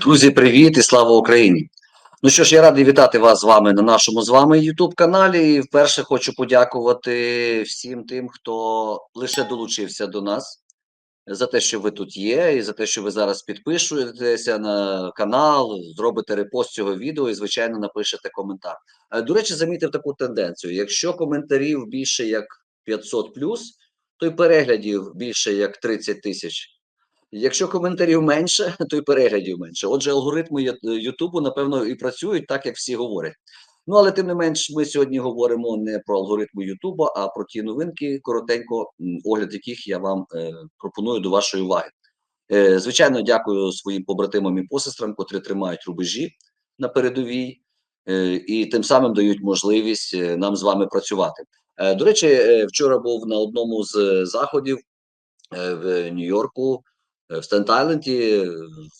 Друзі, привіт і слава Україні! Ну що ж, я радий вітати вас з вами на нашому з вами youtube каналі. І вперше хочу подякувати всім тим, хто лише долучився до нас за те, що ви тут є, і за те, що ви зараз підпишетеся на канал, зробите репост цього відео і, звичайно, напишете коментар. Е, До речі, замітив таку тенденцію: якщо коментарів більше як 500 то й переглядів більше як 30 тисяч. Якщо коментарів менше, то й переглядів менше. Отже, алгоритми Ютубу, напевно, і працюють так, як всі говорять. Ну, але тим не менш, ми сьогодні говоримо не про алгоритми Ютуба, а про ті новинки, коротенько, огляд яких я вам е, пропоную до вашої уваги. Е, звичайно, дякую своїм побратимам і посестрам, котрі тримають рубежі на передовій е, і тим самим дають можливість нам з вами працювати. До речі, вчора був на одному з заходів в Нью-Йорку, в Стент-Айленді, е,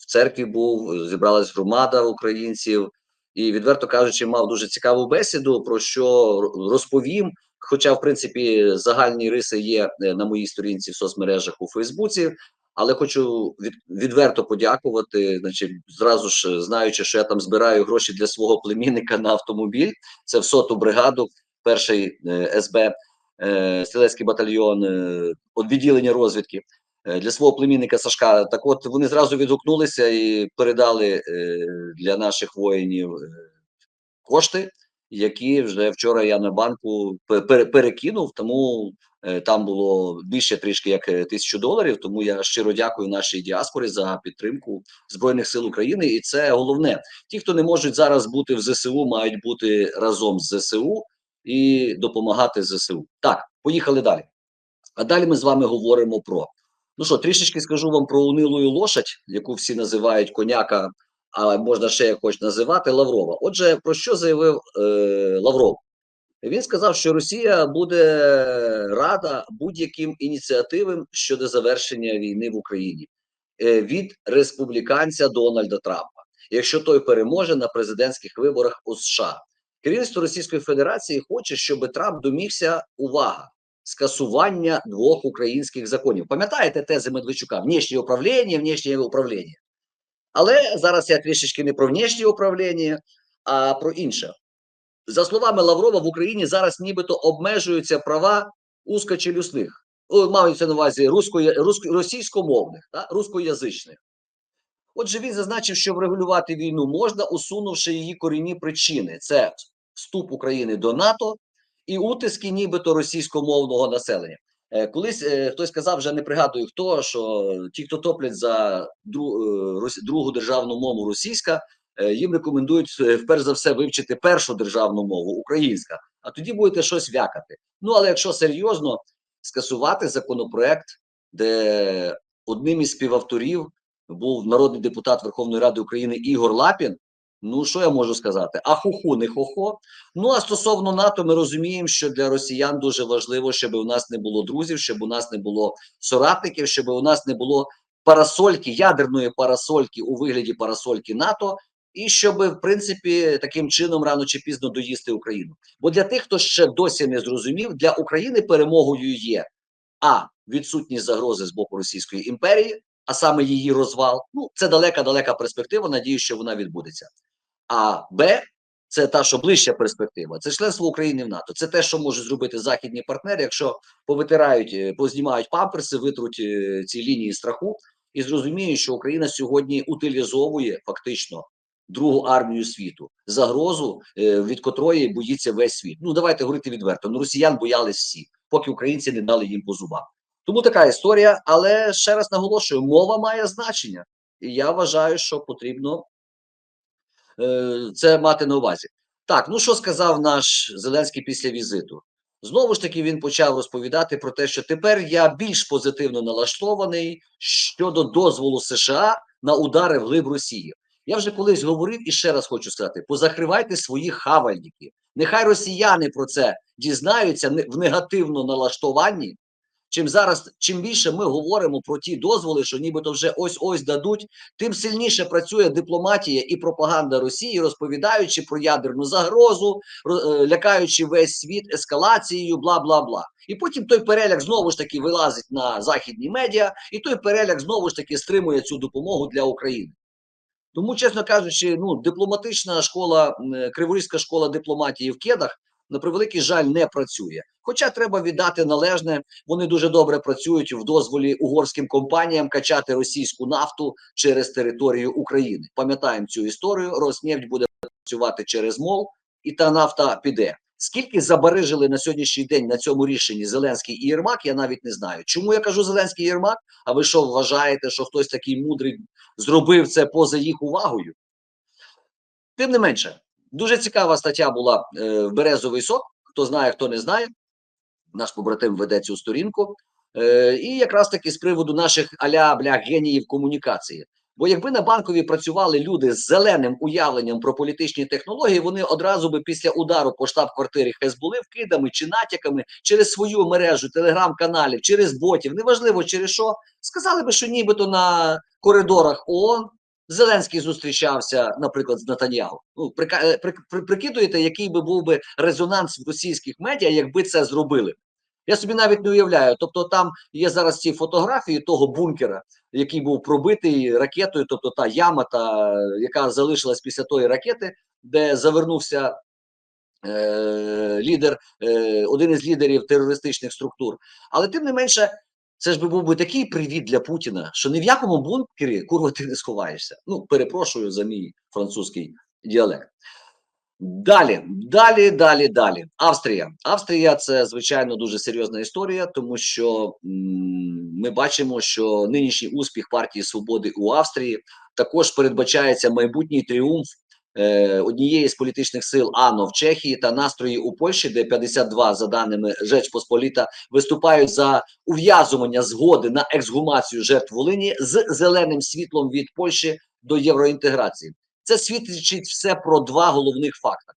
в церкві був, е, зібралась громада українців, і відверто кажучи, мав дуже цікаву бесіду, про що розповім. Хоча, в принципі, загальні риси є е, на моїй сторінці в соцмережах у Фейсбуці. Але хочу від, відверто подякувати. Значить, зразу ж знаючи, що я там збираю гроші для свого племінника на автомобіль. Це в соту бригаду, перший е, СБ, е, стрілецький батальйон, е, відділення розвідки е, для свого племінника Сашка. Так от вони зразу відгукнулися і передали е, для наших воїнів е, кошти, які вже вчора я на банку перекинув. Тому е, там було більше трішки як е, тисячу доларів. Тому я щиро дякую нашій діаспорі за підтримку збройних сил України. І це головне. Ті, хто не можуть зараз бути в ЗСУ, мають бути разом з ЗСУ і допомагати ЗСУ. Так, поїхали далі. А далі ми з вами говоримо про ну що, трішечки скажу вам про унилую лошадь, яку всі називають коняка, а можна ще якось називати Лаврова. Отже, про що заявив е, Лавров? Він сказав, що Росія буде рада будь-яким ініціативам щодо завершення війни в Україні е, від республіканця Дональда Трампа, якщо той переможе на президентських виборах у США. Керівництво Російської Федерації хоче, щоб Трамп домігся увага скасування двох українських законів. Пам'ятаєте тези Медведчука? Внішнє управління, внішнє управління. Але зараз я трішечки не про внішнє управління, а про інше. За словами Лаврова, в Україні зараз нібито обмежуються права узкочелюсних. Маються на увазі русько, російськомовних, та, рускоязичних. Отже, він зазначив, що врегулювати війну можна, усунувши її корінні причини: це вступ України до НАТО і утиски, нібито російськомовного населення. Е, Колись е, хтось сказав, вже не пригадую хто, що ті, хто топлять за е, другу державну мову російська, їм рекомендують е, за все вивчити першу державну мову українська, а тоді будете щось вякати. Ну але якщо серйозно скасувати законопроект, де одним із співавторів був народний депутат Верховної Ради України Ігор Лапін. Ну що я можу сказати? А хуху не хохо. Ну а стосовно НАТО, ми розуміємо, що для росіян дуже важливо, щоб у нас не було друзів, щоб у нас не було соратників, щоб у нас не було парасольки, ядерної парасольки у вигляді парасольки НАТО, і щоб, в принципі, таким чином рано чи пізно доїсти Україну. Бо для тих, хто ще досі не зрозумів, для України перемогою є а відсутність загрози з боку Російської імперії, а саме її розвал. Ну це далека, далека перспектива. Надію, що вона відбудеться. А Б це та, що ближча перспектива. Це членство України в НАТО. Це те, що можуть зробити західні партнери, якщо повитирають, е, познімають памперси, витруть е, ці лінії страху і зрозуміють, що Україна сьогодні утилізовує фактично другу армію світу, загрозу, е, від котрої боїться весь світ. Ну давайте говорити відверто. Ну росіян боялись всі, поки українці не дали їм по зубам. Тому така історія, але ще раз наголошую, мова має значення, і я вважаю, що потрібно це мати на увазі. Так, ну що сказав наш Зеленський після візиту? Знову ж таки, він почав розповідати про те, що тепер я більш позитивно налаштований щодо дозволу США на удари в глиб Росії. Я вже колись говорив і ще раз хочу сказати: позакривайте свої хавальники. Нехай росіяни про це дізнаються в негативно налаштуванні. Чим зараз, чим більше ми говоримо про ті дозволи, що нібито вже ось ось дадуть, тим сильніше працює дипломатія і пропаганда Росії, розповідаючи про ядерну загрозу, ро- е, лякаючи весь світ ескалацією, бла бла бла. І потім той переляк знову ж таки вилазить на західні медіа, і той переляк знову ж таки стримує цю допомогу для України. Тому, чесно кажучи, ну дипломатична школа, Криворізька школа дипломатії в кедах на превеликий жаль не працює. Хоча треба віддати належне, вони дуже добре працюють в дозволі угорським компаніям качати російську нафту через територію України. Пам'ятаємо цю історію. Роснефть буде працювати через МОЛ, і та нафта піде. Скільки забарижили на сьогоднішній день на цьому рішенні Зеленський і Єрмак, я навіть не знаю. Чому я кажу Зеленський і Єрмак? А ви що вважаєте, що хтось такий мудрий зробив це поза їх увагою? Тим не менше, дуже цікава стаття була е, Березовий сок. Хто знає, хто не знає. Наш побратим веде цю сторінку. Е, і якраз таки з приводу наших аля бля геніїв комунікації. Бо якби на банковій працювали люди з зеленим уявленням про політичні технології, вони одразу би після удару по штаб-квартирі Хезбули вкидами чи натяками через свою мережу телеграм-каналів, через ботів, неважливо через що, сказали би, що нібито на коридорах ООН Зеленський зустрічався, наприклад, з Натаньягу. Ну, е, при, прикидуєте, який би був би резонанс в російських медіа, якби це зробили. Я собі навіть не уявляю. Тобто, там є зараз ці фотографії того бункера, який був пробитий ракетою, тобто та яма, та, яка залишилась після тої ракети, де завернувся е, лідер, е, один із лідерів терористичних структур. Але тим не менше, це ж би був би такий привіт для Путіна, що ні в якому бункері курва ти не сховаєшся. Ну, перепрошую за мій французький діалект. Далі, далі, далі, далі. Австрія. Австрія це звичайно дуже серйозна історія, тому що ми бачимо, що нинішній успіх партії свободи у Австрії також передбачається майбутній тріумф однієї з політичних сил АНО в Чехії та настрої у Польщі, де 52, за даними Жеч Посполіта, виступають за ув'язування згоди на ексгумацію жертв Волині з зеленим світлом від Польщі до євроінтеграції. Це свідчить все про два головних факти: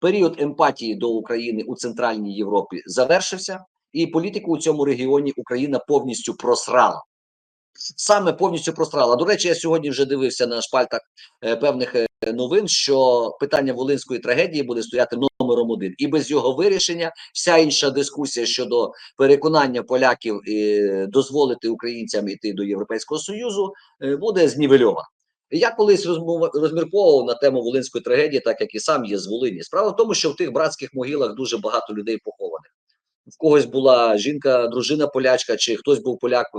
період емпатії до України у Центральній Європі завершився, і політику у цьому регіоні Україна повністю просрала. Саме повністю просрала. До речі, я сьогодні вже дивився на шпальтах е, певних е, новин, що питання волинської трагедії буде стояти номером один, і без його вирішення вся інша дискусія щодо переконання поляків е, дозволити українцям йти до Європейського союзу буде знівельована. Я колись розмірковував на тему волинської трагедії, так як і сам є з Волині. Справа в тому, що в тих братських могилах дуже багато людей похованих. В когось була жінка, дружина полячка, чи хтось був поляк е,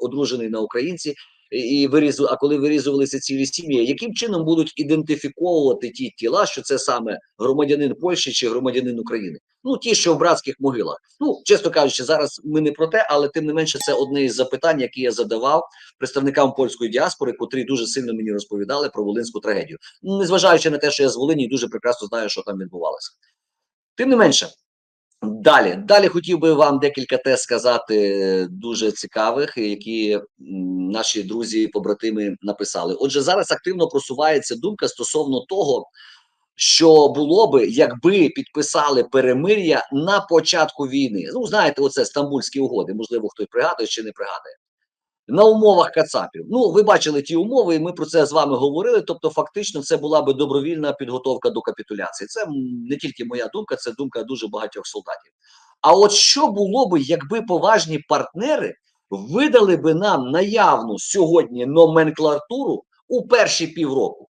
одружений на українці, і, вирізу. А коли вирізувалися цілі сім'ї, яким чином будуть ідентифіковувати ті тіла, що це саме громадянин Польщі чи громадянин України? Ну ті, що в братських могилах. Ну чесно кажучи, зараз ми не про те, але тим не менше, це одне із запитань, які я задавав представникам польської діаспори, котрі дуже сильно мені розповідали про волинську трагедію, незважаючи на те, що я з Волині дуже прекрасно знаю, що там відбувалося. Тим не менше, далі далі хотів би вам декілька тез сказати дуже цікавих, які наші друзі, побратими написали. Отже, зараз активно просувається думка стосовно того. Що було би, якби підписали перемир'я на початку війни? Ну, знаєте, оце стамбульські угоди. Можливо, хтось пригадує чи не пригадує на умовах Кацапів. Ну, ви бачили ті умови, і ми про це з вами говорили. Тобто, фактично, це була би добровільна підготовка до капітуляції. Це не тільки моя думка, це думка дуже багатьох солдатів. А от що було би, якби поважні партнери видали би нам наявну сьогодні номенклатуру у перші півроку?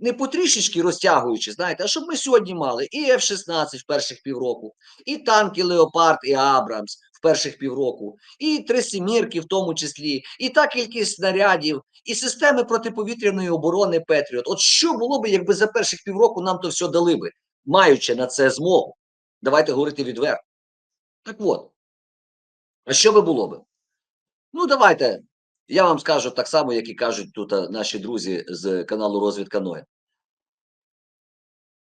Не потрішечки розтягуючи, знаєте, а щоб ми сьогодні мали і F-16 в перших півроку, і танки Леопард і Абрамс в перших півроку, і три сімірки в тому числі, і та кількість снарядів, і системи протиповітряної оборони Петріот. От що було би, якби за перших півроку нам то все дали би, маючи на це змогу? Давайте говорити відверто. Так от, а що би було би? Ну, давайте. Я вам скажу так само, як і кажуть тут наші друзі з каналу Розвідка Ноя.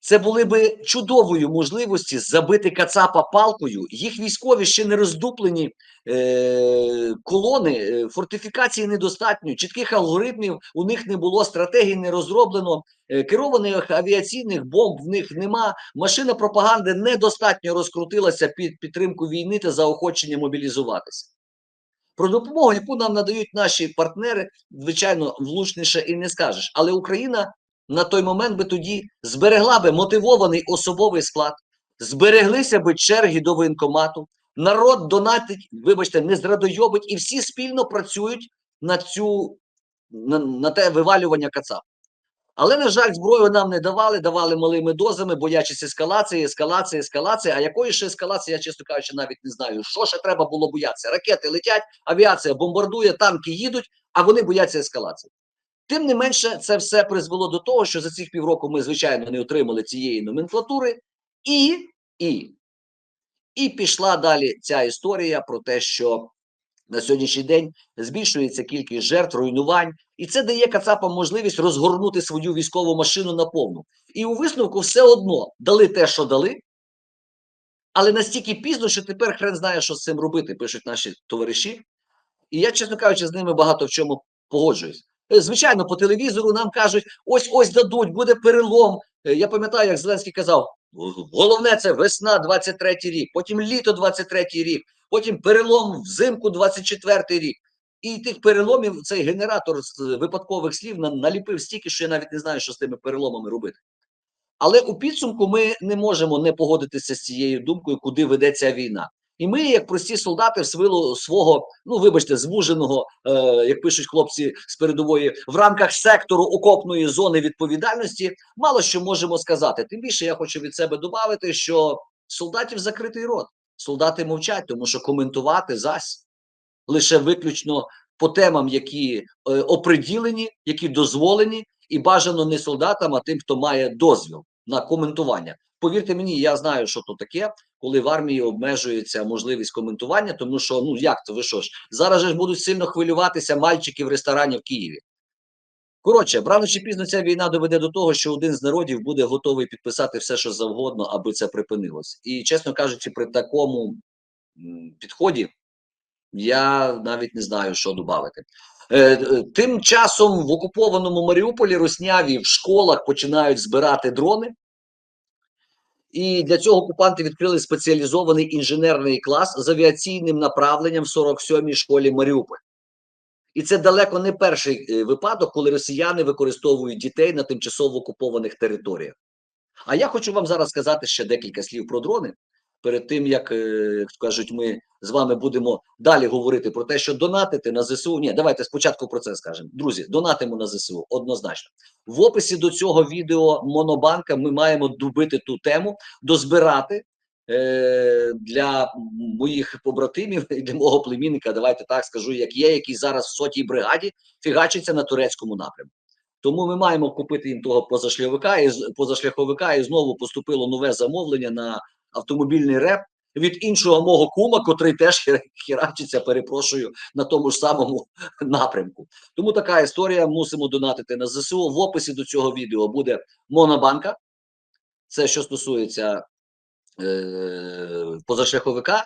Це були би чудовою можливості забити Кацапа палкою. Їх військові ще не роздуплені е, колони, е, фортифікації недостатньо, чітких алгоритмів у них не було, стратегій не розроблено, е, керованих авіаційних бомб в них нема. Машина пропаганди недостатньо розкрутилася під підтримку війни та заохочення мобілізуватися. Про допомогу, яку нам надають наші партнери, звичайно, влучніше і не скажеш. Але Україна на той момент би тоді зберегла би мотивований особовий склад, збереглися би черги до воєнкомату, народ донатить, вибачте, не зрадойобить, і всі спільно працюють на цю на, на те вивалювання кацап. Але, на жаль, зброю нам не давали, давали малими дозами, боячись ескалації, ескалації, ескалації. А якої ще ескалації, я чесно кажучи, навіть не знаю. Що ще треба було боятися? Ракети летять, авіація бомбардує, танки їдуть, а вони бояться ескалації. Тим не менше, це все призвело до того, що за цих півроку ми, звичайно, не отримали цієї номенклатури, і, і, і пішла далі ця історія про те, що на сьогоднішній день збільшується кількість жертв, руйнувань, і це дає Кацапам можливість розгорнути свою військову машину на повну. І у висновку все одно дали те, що дали, але настільки пізно, що тепер хрен знає, що з цим робити, пишуть наші товариші. І я, чесно кажучи, з ними багато в чому погоджуюсь. Е, Звичайно, по телевізору нам кажуть: ось ось дадуть, буде перелом. Е, Я пам'ятаю, як Зеленський казав: головне це весна 23 рік, потім літо 23 рік, потім перелом взимку 24 рік. І тих переломів цей генератор з випадкових слів на- наліпив стільки, що я навіть не знаю, що з тими переломами робити. Але у підсумку ми не можемо не погодитися з цією думкою, куди ведеться війна. І ми, як прості солдати, в силу свого, ну вибачте, звуженого, е, як пишуть хлопці з передової, в рамках сектору окопної зони відповідальності, мало що можемо сказати. Тим більше я хочу від себе додати, що солдатів закритий рот. Солдати мовчать, тому що коментувати зась лише виключно по темам, які е, оприділені, які дозволені, і бажано не солдатам, а тим, хто має дозвіл на коментування. Повірте мені, я знаю, що то таке, коли в армії обмежується можливість коментування, тому що ну як це ви що ж зараз ж будуть сильно хвилюватися мальчики в ресторані в Києві. Коротше, рано чи пізно ця війна доведе до того, що один з народів буде готовий підписати все, що завгодно, аби це припинилось. І чесно кажучи, при такому підході я навіть не знаю, що додати. Е, е, Тим часом в окупованому Маріуполі русняві в школах починають збирати дрони. І для цього окупанти відкрили спеціалізований інженерний клас з авіаційним направленням в 47-й школі Маріуполь. І це далеко не перший е, випадок, коли росіяни використовують дітей на тимчасово окупованих територіях. А я хочу вам зараз сказати ще декілька слів про дрони. Перед тим як, е, кажуть, ми з вами будемо далі говорити про те, що донатити на ЗСУ. Ні, давайте спочатку про це скажемо. Друзі, донатимо на ЗСУ однозначно. В описі до цього відео Монобанка ми маємо добити ту тему, дозбирати для моїх побратимів і для мого племінника. Давайте так скажу, як є, який зараз в сотій бригаді фігачиться на турецькому напрямку. Тому ми маємо купити їм того позашляховика і позашляховика, і знову поступило нове замовлення на автомобільний реп від іншого мого кума, котрий теж херачиться, перепрошую, на тому ж самому напрямку. Тому така історія. Мусимо донатити на ЗСУ. В описі до цього відео буде монобанка. Це що стосується е, позашляховика.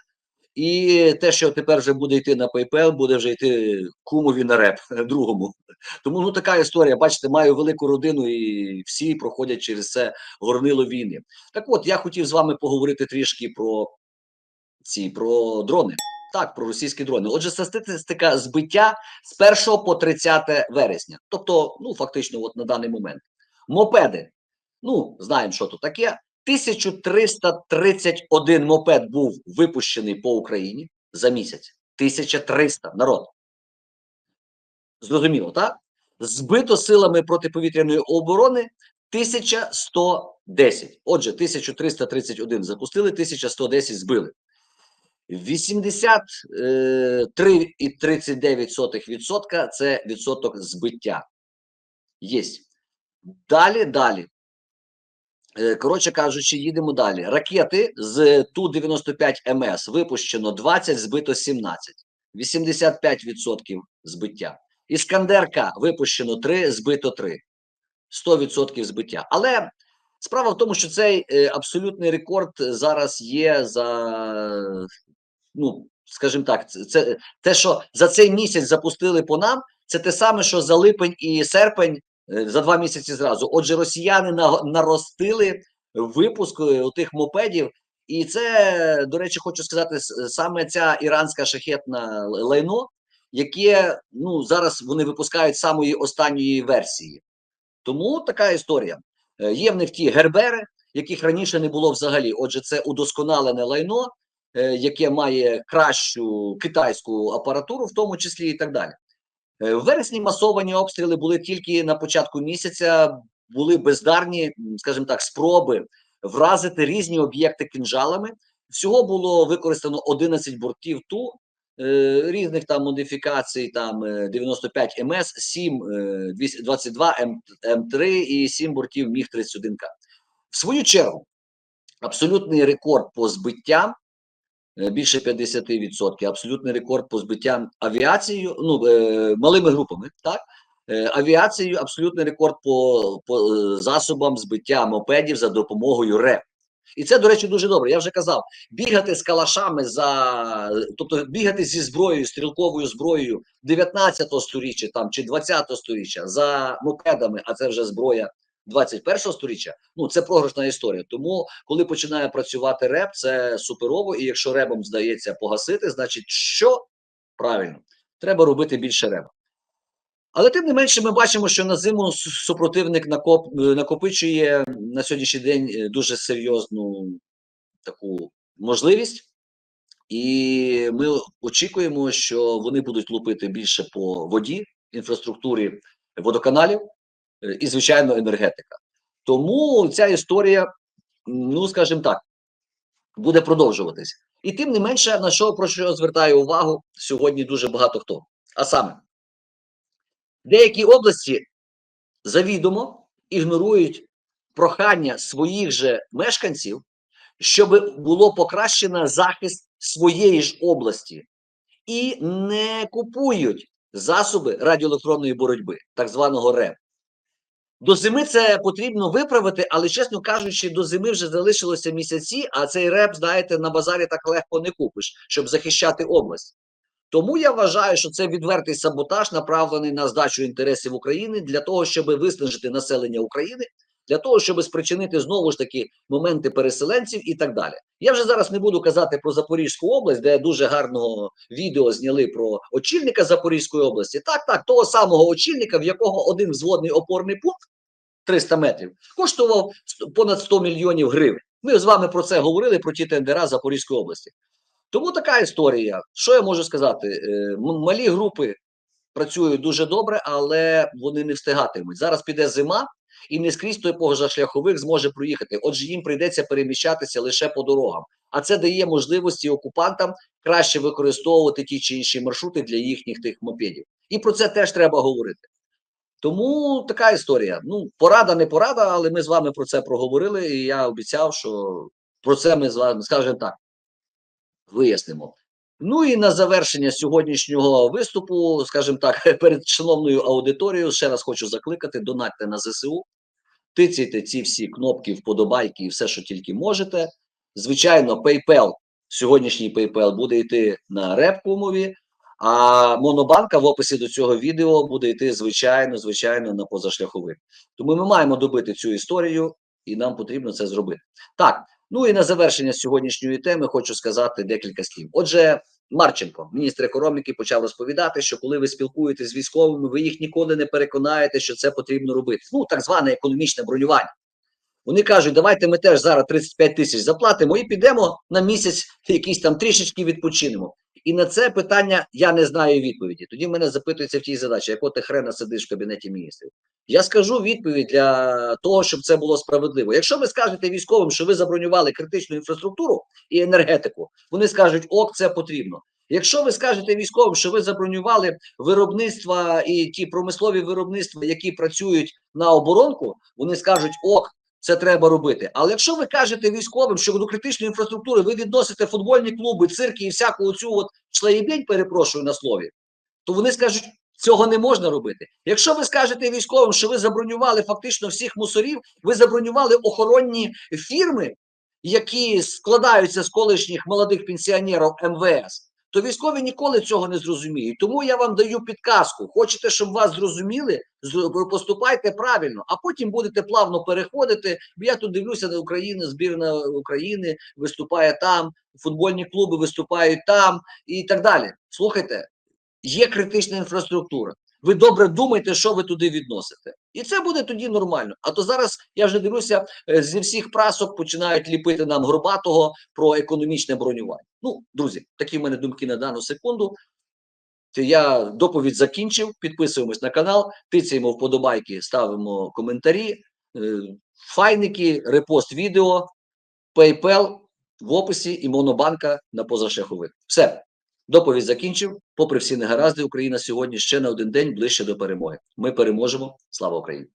І те, що тепер вже буде йти на PayPal, буде вже йти кумові на реп другому. Тому ну така історія. Бачите, маю велику родину, і всі проходять через це горнило війни. Так от я хотів з вами поговорити трішки про ці про дрони. Так, про російські дрони. Отже, статистика збиття з 1 по 30 вересня. Тобто, ну фактично, от на даний момент. Мопеди. Ну, знаємо, що то таке. 1331 мопед був випущений по Україні за місяць. 1300 народ. Зрозуміло, так? Збито силами протиповітряної оборони 1110. Отже, 1331 запустили, 1110 збили. е, 83,39% це відсоток збиття. Єсть. Далі, далі. Е, Коротше кажучи, їдемо далі. Ракети з Ту-95 МС випущено 20, збито 17. 85% збиття. Іскандерка випущено 3, збито 3. 100% збиття. Але справа в тому, що цей е, абсолютний рекорд зараз є за, ну, скажімо так, це, те, що за цей місяць запустили по нам, це те саме, що за липень і серпень за два місяці зразу. Отже, росіяни наростили випуск е, тих мопедів. І це, до речі, хочу сказати, саме ця іранська шахетна лайно, яке ну зараз вони випускають самої останньої версії. Тому така історія. Е, Є в них ті гербери, яких раніше не було взагалі. Отже, це удосконалене лайно, е, яке має кращу китайську апаратуру, в тому числі і так далі. Е, В вересні масовані обстріли були тільки на початку місяця. Були бездарні, скажімо так, спроби вразити різні об'єкти кінжалами. Всього було використано 11 бортів Ту е, різних там модифікацій, там е, 95 МС, 7 е, 222 М, М3 і 7 бортів Міг 31К. В свою чергу, абсолютний рекорд по збиттям е, більше 50%, абсолютний рекорд по збиттям авіацією, ну е, малими групами, так. Е, Авіацією абсолютний рекорд по, по е, засобам збиття мопедів за допомогою РЕП. І це, до речі, дуже добре. Я вже казав, бігати з калашами за тобто бігати зі зброєю, стрілковою зброєю 19 сторіччя там чи 20 сторіччя за мопедами, а це вже зброя 21 сторіччя. Ну це програшна історія. Тому, коли починає працювати реп, це суперово. І якщо ребом здається погасити, значить що правильно треба робити більше реба. Але тим не менше, ми бачимо, що на зиму супротивник накоп, накопичує на сьогоднішній день е, дуже серйозну таку можливість, і ми очікуємо, що вони будуть лупити більше по воді, інфраструктурі водоканалів і, звичайно, енергетика. Тому ця історія, ну скажімо так, буде продовжуватись. І тим не менше, на що про що звертає увагу сьогодні дуже багато хто. А саме, деякі області завідомо ігнорують прохання своїх же мешканців, щоб було покращено захист своєї ж області, і не купують засоби радіоелектронної боротьби, так званого РЕБ. До зими це потрібно виправити, але, чесно кажучи, до зими вже залишилося місяці, а цей реп, знаєте, на базарі так легко не купиш, щоб захищати область. Тому я вважаю, що це відвертий саботаж, направлений на здачу інтересів України для того, щоб виснажити населення України, для того, щоб спричинити знову ж таки моменти переселенців і так далі. Я вже зараз не буду казати про Запорізьку область, де дуже гарного відео зняли про очільника Запорізької області. Так, так, того самого очільника, в якого один взводний опорний пункт 300 метрів коштував понад 100 мільйонів гривень. Ми з вами про це говорили про ті тендера Запорізької області. Тому така історія. Що я можу сказати? Е, Малі групи працюють дуже добре, але вони не встигатимуть. Зараз піде зима, і не скрізь той позашляховик зможе проїхати. Отже, їм прийдеться переміщатися лише по дорогам. А це дає можливості окупантам краще використовувати ті чи інші маршрути для їхніх тих мопедів. І про це теж треба говорити. Тому така історія. Ну, порада, не порада, але ми з вами про це проговорили, і я обіцяв, що про це ми з вами скажемо так вияснимо. Ну і на завершення сьогоднішнього виступу, скажімо так, перед шановною аудиторією, ще раз хочу закликати: донатьте на ЗСУ, тицяйте ці всі кнопки, вподобайки і все, що тільки можете. Звичайно, PayPal, сьогоднішній PayPal буде йти на реп-кумові, а монобанка в описі до цього відео буде йти, звичайно, звичайно, на позашляховик. Тому ми маємо добити цю історію, і нам потрібно це зробити. Так, Ну і на завершення сьогоднішньої теми хочу сказати декілька слів. Отже, Марченко, міністр економіки, почав розповідати, що коли ви спілкуєтесь з військовими, ви їх ніколи не переконаєте, що це потрібно робити. Ну, так зване економічне бронювання. Вони кажуть, давайте ми теж зараз 35 тисяч заплатимо і підемо на місяць якісь там трішечки відпочинемо. І на це питання я не знаю відповіді. Тоді мене запитується в тій задачі, якого ти хрена сидиш в кабінеті міністрів. Я скажу відповідь для того, щоб це було справедливо. Якщо ви скажете військовим, що ви забронювали критичну інфраструктуру і енергетику, вони скажуть, ок, це потрібно. Якщо ви скажете військовим, що ви забронювали виробництва і ті промислові виробництва, які працюють на оборонку, вони скажуть, ок, це треба робити. Але якщо ви кажете військовим, що до критичної інфраструктури ви відносите футбольні клуби, цирки і всяку цю от шлеєбень, перепрошую на слові, то вони скажуть, цього не можна робити. Якщо ви скажете військовим, що ви забронювали фактично всіх мусорів, ви забронювали охоронні фірми, які складаються з колишніх молодих пенсіонерів МВС, то військові ніколи цього не зрозуміють. Тому я вам даю підказку. Хочете, щоб вас зрозуміли, поступайте правильно, а потім будете плавно переходити. Я тут дивлюся на Україну, збірна України виступає там, футбольні клуби виступають там і так далі. Слухайте, є критична інфраструктура. Ви добре думайте, що ви туди відносите, і це буде тоді нормально. А то зараз я вже дивлюся, е, зі всіх прасок починають ліпити нам Горбатого про економічне бронювання. Ну, друзі, такі в мене думки на дану секунду. Я доповідь закінчив. Підписуємось на канал, тицяємо вподобайки, ставимо коментарі, е, файники, репост відео, PayPal в описі і монобанка на позашляховик. Все. Доповідь закінчив. Попри всі негаразди, Україна сьогодні ще на один день ближче до перемоги. Ми переможемо. Слава Україні!